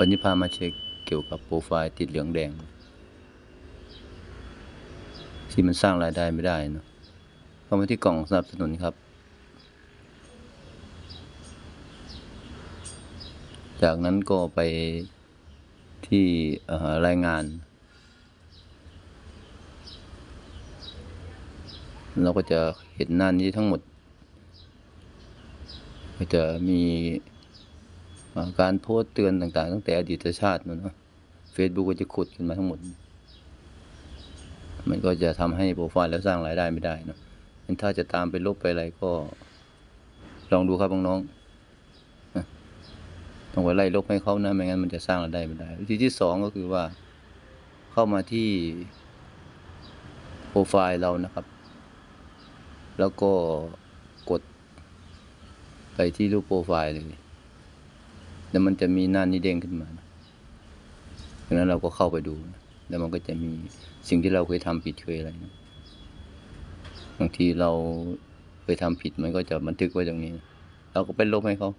วันนี้พามาเช็คเกี่ยวกับโปรไฟล์ติดเหลืองแดง ที่มันสร้างรายได้ไม่ได้เนอะเข้ามาที่กล่องสนับสนุนครับ จากนั้นก็ไปที่รายงาน เราก็จะเห็นหน้านี้ทั้งหมด ก็จะมี การโพสต์เตือนต่างๆ ตั้งแต่อดีตชาตินู่นเนาะเฟซบุ๊กก็จะขุดขึ้นมาทั้งหมด มันก็จะทำให้โปรไฟล์แล้วสร้างรายได้ไม่ได้เนะงั้นถ้าจะตามไปลบไปอะไรก็ ลองดูครับน้องๆต้องไปไล่ลบให้เขานะไม่งั้นมันจะสร้างรายได้ไม่ได้ วิธีที่สองก็คือว่า เข้ามาที่โปรไฟล์เรานะครับ แล้วก็กดไปที่รูปโปรไฟล์เลย แล้วมันจะมีหน้านี้เด้งขึ้นมาดังนั้นเราก็เข้าไปดูนะแล้วมันก็จะมีสิ่งที่เราเคยทำผิดเคยอะไรนะบางทีเราเคยทำผิดมันก็จะบันทึกไว้ตรงนี้ เราก็เป็นลบให้เขา